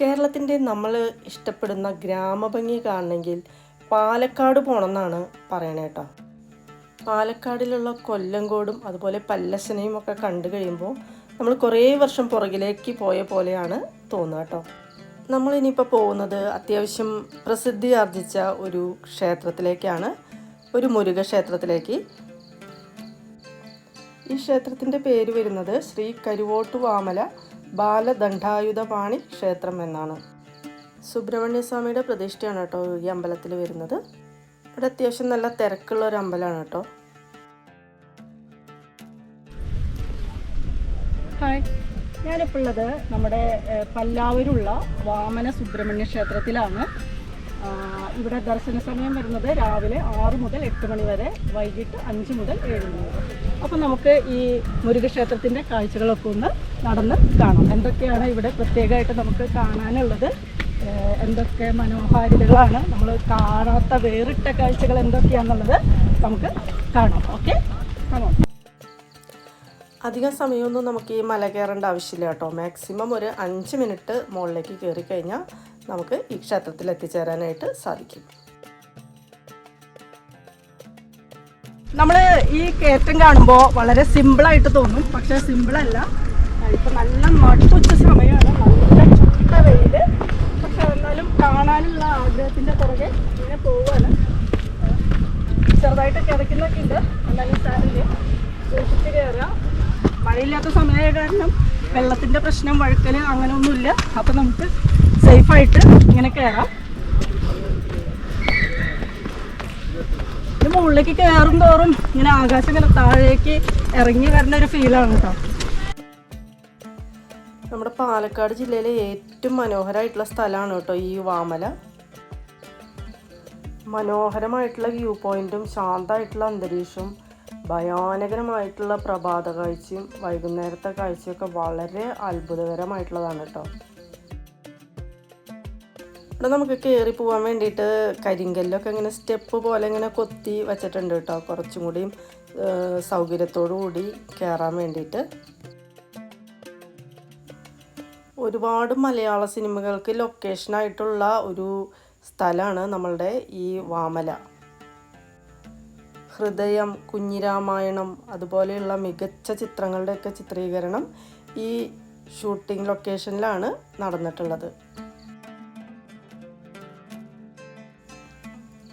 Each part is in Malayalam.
കേരളത്തിന്റെ നമ്മൾ ഇഷ്ടപ്പെടുന്ന ഗ്രാമഭംഗി കാണണമെങ്കിൽ പാലക്കാട് പോകണമെന്നാണ് പറയണേ കേട്ടോ. പാലക്കാടിലുള്ള കൊല്ലങ്കോടും അതുപോലെ പല്ലശനയും ഒക്കെ കണ്ടു കഴിയുമ്പോൾ നമ്മൾ കുറേ വർഷം പുറകിലേക്ക് പോയ പോലെയാണ് തോന്നുക കേട്ടോ. നമ്മളിനിയിപ്പോൾ പോകുന്നത് അത്യാവശ്യം പ്രസിദ്ധി ആർജിച്ച ഒരു ക്ഷേത്രത്തിലേക്കാണ് ഒരു മുരുക ക്ഷേത്രത്തിലേക്ക്. ഈ ക്ഷേത്രത്തിന്റെ പേര് വരുന്നത് ശ്രീ കരുവോട്ട് വാമല ബാലദണ്ഡായുധപാണി ക്ഷേത്രം എന്നാണ് സുബ്രഹ്മണ്യസ്വാമിയുടെ പ്രതിഷ്ഠയാണ് കേട്ടോ ഈ അമ്പലത്തിൽ വരുന്നത്. ഇവിടെ അത്യാവശ്യം നല്ല തിരക്കുള്ള ഒരു അമ്പലമാണ് കേട്ടോ. ഹായ്. ഞാനിപ്പോൾ ഉള്ളത് നമ്മുടെ പല്ലാവരുള്ള വാമന സുബ്രഹ്മണ്യ ക്ഷേത്രത്തിലാണ്. ഇവിടെ ദർശന സമയം വരുന്നത് രാവിലെ ആറ് മുതൽ എട്ട് മണി വരെ വൈകിട്ട് അഞ്ച് മുതൽ ഏഴ് മണി വരെ. അപ്പം നമുക്ക് ഈ മുരുകക്ഷേത്രത്തിന്റെ കാഴ്ചകളൊക്കെ ഒന്ന് നടന്ന് കാണാം. എന്തൊക്കെയാണ് ഇവിടെ പ്രത്യേകമായിട്ട് നമുക്ക് കാണാനുള്ളത്? എന്തൊക്കെ മനോഹാരിതകളാണ്? നമ്മൾ കാണാത്ത വേറിട്ട കാഴ്ചകൾ എന്തൊക്കെയാണെന്നുള്ളത് നമുക്ക് കാണാം. ഓക്കെ? കാണാം അധികം സമയമൊന്നും നമുക്ക് ഈ മല കയറേണ്ട ആവശ്യമില്ല കേട്ടോ. മാക്സിമം ഒരു അഞ്ച് മിനിറ്റ് മുകളിലേക്ക് കയറി കഴിഞ്ഞാൽ നമുക്ക് ഈ ക്ഷേത്രത്തിൽ എത്തിച്ചേരാനായിട്ട് സാധിക്കും. നമ്മൾ ഈ കയറ്റം കാണുമ്പോൾ വളരെ സിമ്പിളായിട്ട് തോന്നും. പക്ഷേ സിമ്പിളല്ല ഇപ്പം നല്ല നട്ടുച്ച സമയമാണ്. നല്ല ചുട്ട വെയിൽ പക്ഷെ എന്നാലും കാണാനുള്ള ആഗ്രഹത്തിന്റെ പുറകെ ഇങ്ങനെ പോവാണ് ചെറുതായിട്ട് കിടക്കുന്നൊക്കെ ഉണ്ട്. എന്നാലും സാരില്ല സൂക്ഷിച്ച് കയറുക. മഴയില്ലാത്ത സമയമായ കാരണം വെള്ളത്തിന്റെ പ്രശ്നം വഴുക്കൽ അങ്ങനെ ഒന്നുമില്ല അപ്പം നമുക്ക് സേഫായിട്ട് ഇങ്ങനെ കയറാം. ഇത് മുകളിലേക്ക് കയറും തോറും ഇങ്ങനെ ആകാശം ഇങ്ങനെ താഴേക്ക് ഇറങ്ങി വരുന്ന ഒരു ഫീലാണ് കേട്ടോ. നമ്മുടെ പാലക്കാട് ജില്ലയിലെ ഏറ്റവും മനോഹരമായിട്ടുള്ള സ്ഥലമാണ് കേട്ടോ ഈ വാമല. മനോഹരമായിട്ടുള്ള വ്യൂ പോയിന്റും ശാന്തമായിട്ടുള്ള അന്തരീക്ഷവും ഭയാനകരമായിട്ടുള്ള പ്രഭാത കാഴ്ചയും വൈകുന്നേരത്തെ കാഴ്ചയൊക്കെ വളരെ അത്ഭുതകരമായിട്ടുള്ളതാണ് കേട്ടോ. ഇവിടെ നമുക്ക് കയറി പോകാൻ വേണ്ടിയിട്ട് കരിങ്കല്ലൊക്കെ ഇങ്ങനെ സ്റ്റെപ്പ് പോലെ ഇങ്ങനെ കൊത്തി വെച്ചിട്ടുണ്ട് കേട്ടോ. കുറച്ചും കൂടിയും സൗകര്യത്തോടു കൂടി കയറാൻ വേണ്ടിയിട്ട്. ഒരുപാട് മലയാള സിനിമകൾക്ക് ലൊക്കേഷനായിട്ടുള്ള ഒരു സ്ഥലമാണ് നമ്മളുടെ ഈ വാമല. ഹൃദയം കുഞ്ഞിരാമായണം അതുപോലെയുള്ള മികച്ച ചിത്രങ്ങളുടെയൊക്കെ ചിത്രീകരണം ഈ ഷൂട്ടിംഗ് ലൊക്കേഷനിലാണ് നടന്നിട്ടുള്ളത്.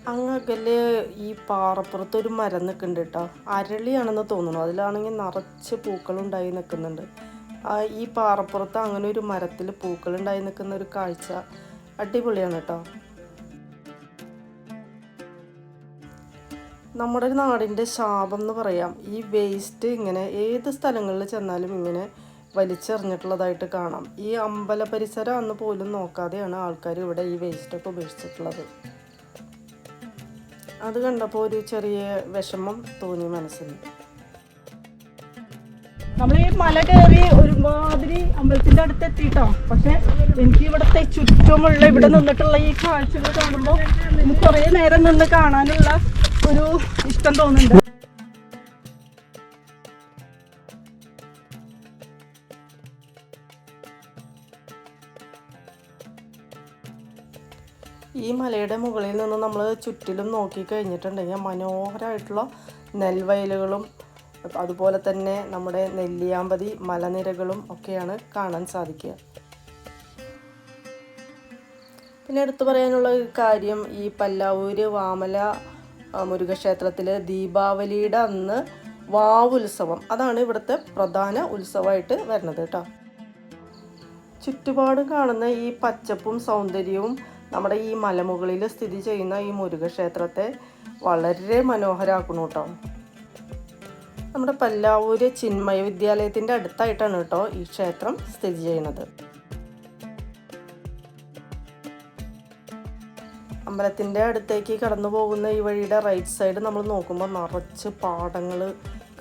അങ്ങകൽ ഈ പാറപ്പുറത്ത് ഒരു മരം നിൽക്കുന്നുണ്ട് കേട്ടോ. അരളിയാണെന്ന് തോന്നുന്നു. അതിലാണെങ്കിൽ നിറച്ച് പൂക്കളുണ്ടായി നിൽക്കുന്നുണ്ട് ഈ പാറപ്പുറത്ത് അങ്ങനെ ഒരു മരത്തിൽ പൂക്കളുണ്ടായി നിൽക്കുന്ന ഒരു കാഴ്ച അടിപൊളിയാണ് കേട്ടോ. നമ്മുടെ നാടിന്റെ ശാപം എന്ന് പറയാം. ഈ വേസ്റ്റ് ഇങ്ങനെ ഏത് സ്ഥലങ്ങളിൽ ചെന്നാലും ഇങ്ങനെ വലിച്ചെറിഞ്ഞിട്ടുള്ളതായിട്ട് കാണാം. ഈ അമ്പല പരിസരം അന്ന് പോലും നോക്കാതെയാണ് ആൾക്കാർ ഇവിടെ ഈ വേസ്റ്റൊക്കെ ഉപേക്ഷിച്ചിട്ടുള്ളത്. അത് കണ്ടപ്പോൾ ഒരു ചെറിയ വിഷമം തോന്നി ഈ മല കയറി ഒരുമാതിരി അമ്പലത്തിന്റെ അടുത്ത് എത്തിയിട്ടോ? പക്ഷെ എനിക്ക് ഇവിടുത്തെ ചുറ്റുമുള്ള ഇവിടെ നിന്നിട്ടുള്ള ഈ കാഴ്ചകൾ കാണുമ്പോൾ നമുക്ക് കുറേ നേരം നിന്ന് കാണാനുള്ള ഒരു ഇഷ്ടം തോന്നുന്നുണ്ട്. ഈ മലയുടെ മുകളിൽ നിന്ന് നമ്മൾ ചുറ്റിലും നോക്കി കഴിഞ്ഞിട്ടുണ്ടെങ്കിൽ മനോഹരമായിട്ടുള്ള നെൽവയലുകളും അതുപോലെ തന്നെ നമ്മുടെ നെല്ലിയാമ്പതി മലനിരകളും ഒക്കെയാണ് കാണാൻ സാധിക്കുക. പിന്നെ എടുത്തു പറയാനുള്ള ഒരു കാര്യം ഈ പല്ലാവൂര് വാമല മുരുകക്ഷേത്രത്തിൽ ദീപാവലിയുടെ അന്ന് വാവുത്സവം അതാണ് ഇവിടുത്തെ പ്രധാന ഉത്സവമായിട്ട് വരുന്നത് കേട്ടോ. ചുറ്റുപാടും കാണുന്ന ഈ പച്ചപ്പും സൗന്ദര്യവും നമ്മുടെ ഈ മലമുകളിൽ സ്ഥിതി ചെയ്യുന്ന ഈ മുരുകക്ഷേത്രത്തെ വളരെ മനോഹരമാക്കുന്നു കേട്ടോ. നമ്മുടെ പല്ലാവൂര് ചിന്മയ വിദ്യാലയത്തിന്റെ അടുത്തായിട്ടാണ് കേട്ടോ ഈ ക്ഷേത്രം സ്ഥിതി ചെയ്യുന്നത്. അമ്പലത്തിന്റെ അടുത്തേക്ക് കടന്നു പോകുന്ന ഈ വഴിയുടെ റൈറ്റ് സൈഡ് നമ്മൾ നോക്കുമ്പോൾ നിറച്ച് പാടങ്ങൾ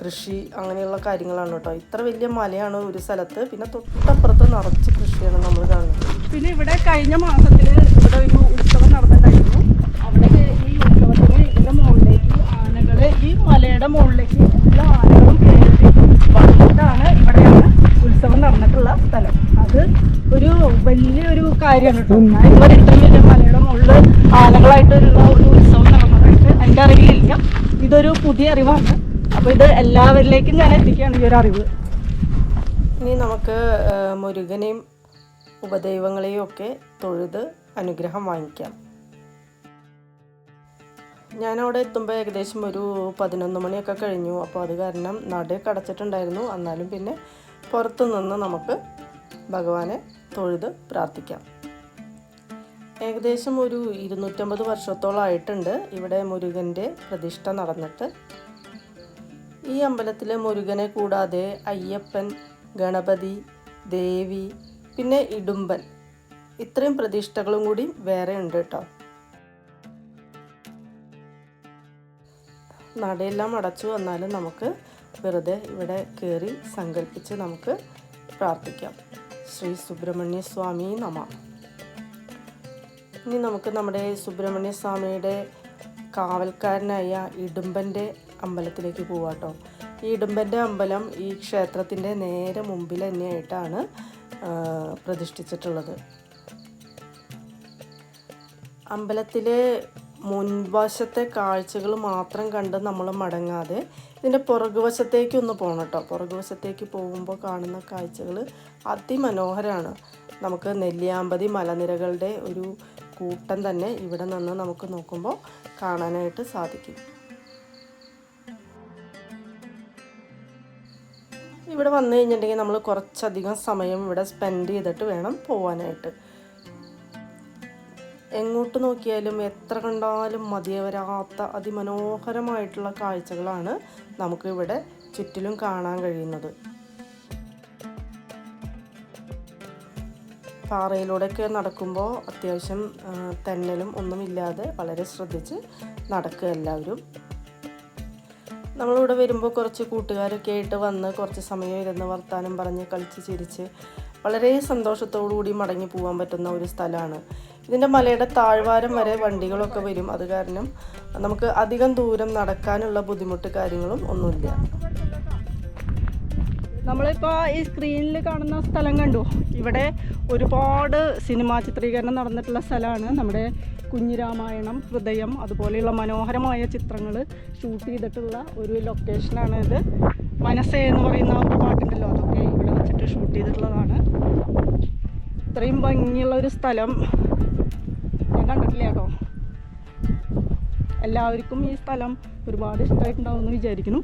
കൃഷി അങ്ങനെയുള്ള കാര്യങ്ങളാണ് കേട്ടോ. ഇത്ര വലിയ മലയാണ് ഒരു സ്ഥലത്ത്. പിന്നെ തൊട്ടപ്പുറത്ത് നിറച്ച് കൃഷിയാണ് നമ്മൾ കാണുന്നത്. പിന്നെ ഇവിടെ കഴിഞ്ഞ മാസത്തിൽ ഇവിടെ ഒരു ഉത്സവം നടന്നിട്ടുണ്ടായിരുന്നു അവിടെ ഈ ഉത്സവത്തിന് ഇതിന്റെ മുകളിലേക്ക് ആനകൾ ഈ മലയുടെ മുകളിലേക്ക് എല്ലാ ആനകളും കയറി വന്നിട്ടാണ് ഇവിടെയാണ് ഉത്സവം നടന്നിട്ടുള്ള സ്ഥലം അത് ഒരു കാര്യമാണ് കേട്ടോ. ഞാൻ ഇതുവരെ ഇത്രയും മലയുടെ മുകളിൽ ആനകളായിട്ടുള്ള ഒരു ഉത്സവം നടന്നതായിട്ട് എന്റെ അറിവിലില്ല. ഇതൊരു പുതിയ അറിവാണ്. അപ്പോൾ ഇത് എല്ലാവരിലേക്കും ഞാൻ എത്തിക്കുകയാണ് ഈ ഒരു അറിവ്. ഇനി നമുക്ക് മുരുകനെയും ഉപദൈവങ്ങളെയും ഒക്കെ തൊഴുത് അനുഗ്രഹം വാങ്ങിക്കാം. ഞാനവിടെ എത്തുമ്പോൾ ഏകദേശം ഒരു പതിനൊന്ന് മണിയൊക്കെ കഴിഞ്ഞു. അപ്പോൾ അത് കാരണം നടയൊക്കെ അടച്ചിട്ടുണ്ടായിരുന്നു. എന്നാലും പിന്നെ പുറത്തു നിന്ന് നമുക്ക് ഭഗവാനെ തൊഴുത് പ്രാർത്ഥിക്കാം. ഏകദേശം ഒരു ഇരുന്നൂറ്റമ്പത് വർഷത്തോളമായിട്ടുണ്ട് ഇവിടെ മുരുകന്റെ പ്രതിഷ്ഠ നടന്നിട്ട്. ഈ അമ്പലത്തിലെ മുരുകനെ കൂടാതെ അയ്യപ്പൻ ഗണപതി ദേവി പിന്നെ ഇടുമ്പൻ ഇത്രയും പ്രതിഷ്ഠകളും കൂടി വേറെ ഉണ്ട് കേട്ടോ. നടയെല്ലാം അടച്ചു വന്നാലും നമുക്ക് വെറുതെ ഇവിടെ കയറി സങ്കല്പിച്ച് നമുക്ക് പ്രാർത്ഥിക്കാം. ശ്രീ സുബ്രഹ്മണ്യ സ്വാമി നമ. ഇനി നമുക്ക് നമ്മുടെ സുബ്രഹ്മണ്യ സ്വാമിയുടെ കാവൽക്കാരനായ ഇടുമ്പന്റെ അമ്പലത്തിലേക്ക് പോവാട്ടോ. ഈ ഇടുമ്പന്റെ അമ്പലം ഈ ക്ഷേത്രത്തിന്റെ നേരെ മുമ്പിൽ തന്നെയായിട്ടാണ് പ്രതിഷ്ഠിച്ചിട്ടുള്ളത്. അമ്പലത്തിലെ മുൻവശത്തെ കാഴ്ചകൾ മാത്രം കണ്ട് നമ്മൾ മടങ്ങാതെ ഇതിന്റെ പുറകുവശത്തേക്ക് ഒന്ന് പോകണം കേട്ടോ. പുറകുവശത്തേക്ക് പോകുമ്പോൾ കാണുന്ന കാഴ്ചകൾ അതിമനോഹരമാണ് നമുക്ക് നെല്ലിയാമ്പതി മലനിരകളുടെ ഒരു കൂട്ടം തന്നെ ഇവിടെ നിന്ന് നമുക്ക് നോക്കുമ്പോൾ കാണാനായിട്ട് സാധിക്കും. ഇവിടെ വന്നു കഴിഞ്ഞിട്ടുണ്ടെങ്കിൽ നമ്മൾ കുറച്ചധികം സമയം ഇവിടെ സ്പെൻഡ് ചെയ്തിട്ട് വേണം പോവാനായിട്ട്. എങ്ങോട്ട് നോക്കിയാലും എത്ര കണ്ടാലും മതിയവരാത്ത അതിമനോഹരമായിട്ടുള്ള കാഴ്ചകളാണ് നമുക്കിവിടെ ചുറ്റിലും കാണാൻ കഴിയുന്നത്. പാറയിലൂടെയൊക്കെ നടക്കുമ്പോൾ അത്യാവശ്യം തെന്നലും ഒന്നുമില്ലാതെ വളരെ ശ്രദ്ധിച്ച് നടക്കുക എല്ലാവരും. നമ്മളിവിടെ വരുമ്പോൾ കുറച്ച് കൂട്ടുകാരൊക്കെ ആയിട്ട് വന്ന് കുറച്ച് സമയം ഇരുന്ന് വർത്താനം പറഞ്ഞ് കളിച്ച് ചിരിച്ച് വളരെ കൂടി മടങ്ങി പോകാൻ പറ്റുന്ന ഒരു സ്ഥലമാണ്. ഇതിന്റെ മലയുടെ താഴ്വാരം വരെ വണ്ടികളൊക്കെ വരും. അത് കാരണം നമുക്ക് അധികം ദൂരം നടക്കാനുള്ള ബുദ്ധിമുട്ട് കാര്യങ്ങളും ഒന്നുമില്ല. നമ്മളിപ്പോൾ ഈ സ്ക്രീനിൽ കാണുന്ന സ്ഥലം കണ്ടു. ഇവിടെ ഒരുപാട് സിനിമാ ചിത്രീകരണം നടന്നിട്ടുള്ള സ്ഥലമാണ്. നമ്മുടെ കുഞ്ഞിരാമായണം ഹൃദയം അതുപോലെയുള്ള മനോഹരമായ ചിത്രങ്ങൾ ഷൂട്ട് ചെയ്തിട്ടുള്ള ഒരു ലൊക്കേഷനാണ് ഇത്. മനസ്സേ എന്ന് പറയുന്ന ഒരു പാട്ടുണ്ടല്ലോ അതൊക്കെ ഇവിടെ വെച്ചിട്ട് ഷൂട്ട് ചെയ്തിട്ടുള്ളതാണ്. ഇത്രയും ഭംഗിയുള്ള ഒരു സ്ഥലം ഞാൻ കണ്ടിട്ടില്ല കേട്ടോ. എല്ലാവർക്കും ഈ സ്ഥലം ഒരുപാട് ഇഷ്ടമായിട്ടുണ്ടാവും എന്ന് വിചാരിക്കുന്നു.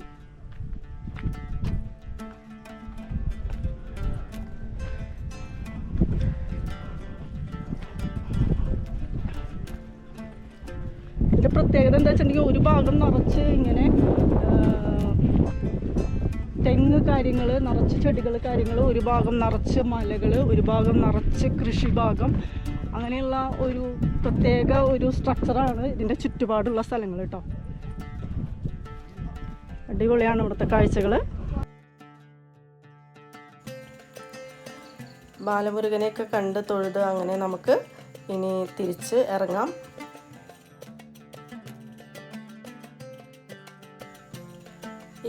ഭാഗം നിറച്ച് ഇങ്ങനെ തെങ്ങ് കാര്യങ്ങൾ നിറച്ച് ചെടികൾ കാര്യങ്ങൾ ഒരു ഭാഗം നിറച്ച് മലകൾ ഒരു ഭാഗം നിറച്ച് കൃഷിഭാഗം അങ്ങനെയുള്ള ഒരു പ്രത്യേക ഒരു സ്ട്രക്ചറാണ് ഇതിന്റെ ചുറ്റുപാടുള്ള സ്ഥലങ്ങൾ കേട്ടോ അടിപൊളിയാണ് ഇവിടുത്തെ കാഴ്ചകൾ ബാലമുരുകനെയൊക്കെ കണ്ട് തൊഴുത് അങ്ങനെ നമുക്ക് ഇനി തിരിച്ച് ഇറങ്ങാം.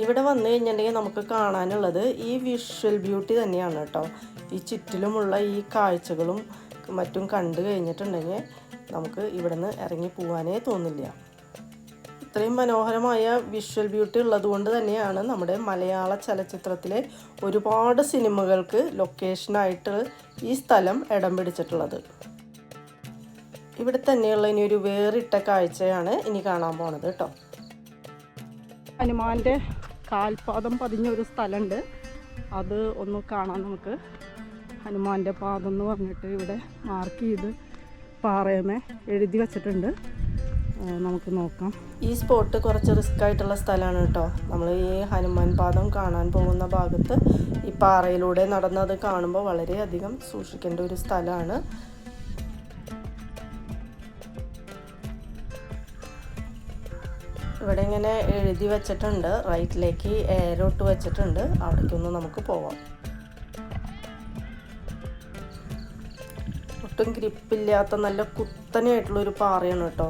ഇവിടെ വന്നു കഴിഞ്ഞിട്ടുണ്ടെങ്കിൽ നമുക്ക് കാണാനുള്ളത് ഈ വിഷ്വൽ ബ്യൂട്ടി തന്നെയാണ് കേട്ടോ. ഈ ചുറ്റിലുമുള്ള ഈ കാഴ്ചകളും മറ്റും കണ്ടു കഴിഞ്ഞിട്ടുണ്ടെങ്കിൽ നമുക്ക് ഇവിടുന്ന് ഇറങ്ങി പോകാനേ തോന്നില്ല. ഇത്രയും മനോഹരമായ വിഷ്വൽ ബ്യൂട്ടി ഉള്ളതുകൊണ്ട് തന്നെയാണ് നമ്മുടെ മലയാള ചലച്ചിത്രത്തിലെ ഒരുപാട് സിനിമകൾക്ക് ലൊക്കേഷനായിട്ട് ഈ സ്ഥലം ഇടം പിടിച്ചിട്ടുള്ളത്. ഇവിടെ തന്നെയുള്ള ഇനി ഒരു വേറിട്ട കാഴ്ചയാണ് ഇനി കാണാൻ പോണത് കേട്ടോ. ഹനുമാന്റെ കാൽപാദം പതിഞ്ഞ ഒരു സ്ഥലമുണ്ട് അത് ഒന്ന് കാണാൻ നമുക്ക്. ഹനുമാന്റെ പാദം എന്ന് പറഞ്ഞിട്ട് ഇവിടെ മാർക്ക് ചെയ്ത് പാറയമേ എഴുതി വച്ചിട്ടുണ്ട്. നമുക്ക് നോക്കാം. ഈ സ്പോട്ട് കുറച്ച് റിസ്ക് ആയിട്ടുള്ള സ്ഥലമാണ് കേട്ടോ. നമ്മൾ ഈ ഹനുമാൻ പാദം കാണാൻ പോകുന്ന ഭാഗത്ത് ഈ പാറയിലൂടെ നടന്നത് കാണുമ്പോൾ വളരെയധികം സൂക്ഷിക്കേണ്ട ഒരു സ്ഥലമാണ് ഇവിടെ ഇങ്ങനെ എഴുതി വെച്ചിട്ടുണ്ട്. റൈറ്റിലേക്ക് ഏരോട്ട് വെച്ചിട്ടുണ്ട്. അവിടേക്കൊന്ന് നമുക്ക് പോവാം. ഒട്ടും ഗ്രിപ്പില്ലാത്ത നല്ല കുത്തനെയായിട്ടുള്ള ഒരു പാറയാണ് കേട്ടോ.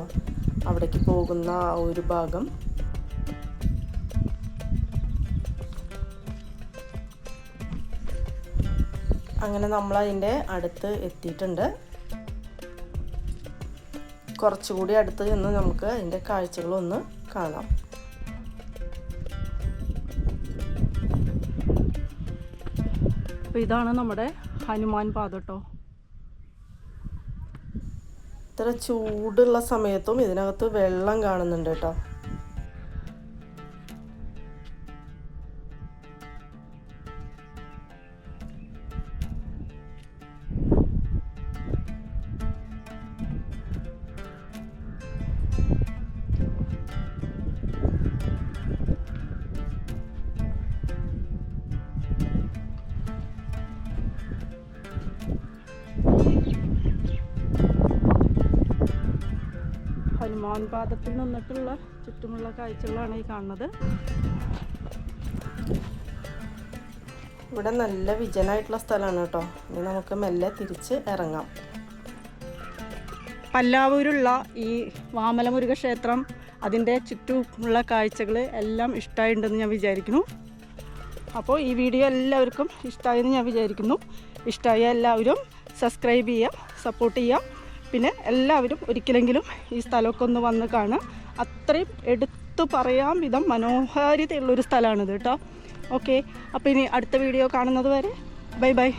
അവിടേക്ക് പോകുന്ന ആ ഒരു ഭാഗം. അങ്ങനെ നമ്മൾ അതിന്റെ അടുത്ത് എത്തിയിട്ടുണ്ട്. കുറച്ചുകൂടി അടുത്ത് നിന്ന് നമുക്ക് അതിന്റെ കാഴ്ചകളൊന്ന് കാണാം അപ്പോൾ ഇതാണ് നമ്മുടെ ഹനുമാൻ പാത കേട്ടോ ഇത്ര ചൂടുള്ള സമയത്തും ഇതിനകത്ത് വെള്ളം കാണുന്നുണ്ട് കേട്ടോ ഹനുമാൻ പാദത്തിൽ നിന്നിട്ടുള്ള ചുറ്റുമുള്ള കാഴ്ചകളാണ് ഈ കാണുന്നത്. ഇവിടെ നല്ല വിജനായിട്ടുള്ള സ്ഥലമാണ് കേട്ടോ. ഇനി നമുക്ക് മെല്ലെ തിരിച്ച് ഇറങ്ങാം. പല്ലാവൂരുള്ള ഈ വാമലമുരുക ക്ഷേത്രം അതിന്റെ ചുറ്റുമുള്ള കാഴ്ചകൾ എല്ലാം ഇഷ്ടമായിട്ടുണ്ടെന്ന് ഞാൻ വിചാരിക്കുന്നു. അപ്പോൾ ഈ വീഡിയോ എല്ലാവർക്കും ഇഷ്ടമായെന്ന് ഞാൻ വിചാരിക്കുന്നു. ഇഷ്ടമായ എല്ലാവരും സബ്സ്ക്രൈബ് ചെയ്യുക സപ്പോർട്ട് ചെയ്യുക പിന്നെ എല്ലാവരും ഒരിക്കലെങ്കിലും ഈ സ്ഥലമൊക്കെ ഒന്ന് വന്ന് കാണുക. അത്രയും എടുത്തു പറയാൻ വിധം മനോഹാരിതയുള്ളൊരു സ്ഥലമാണിത് കേട്ടോ. ഓക്കെ അപ്പോൾ ഇനി അടുത്ത വീഡിയോ കാണുന്നത് വരെ. Bye bye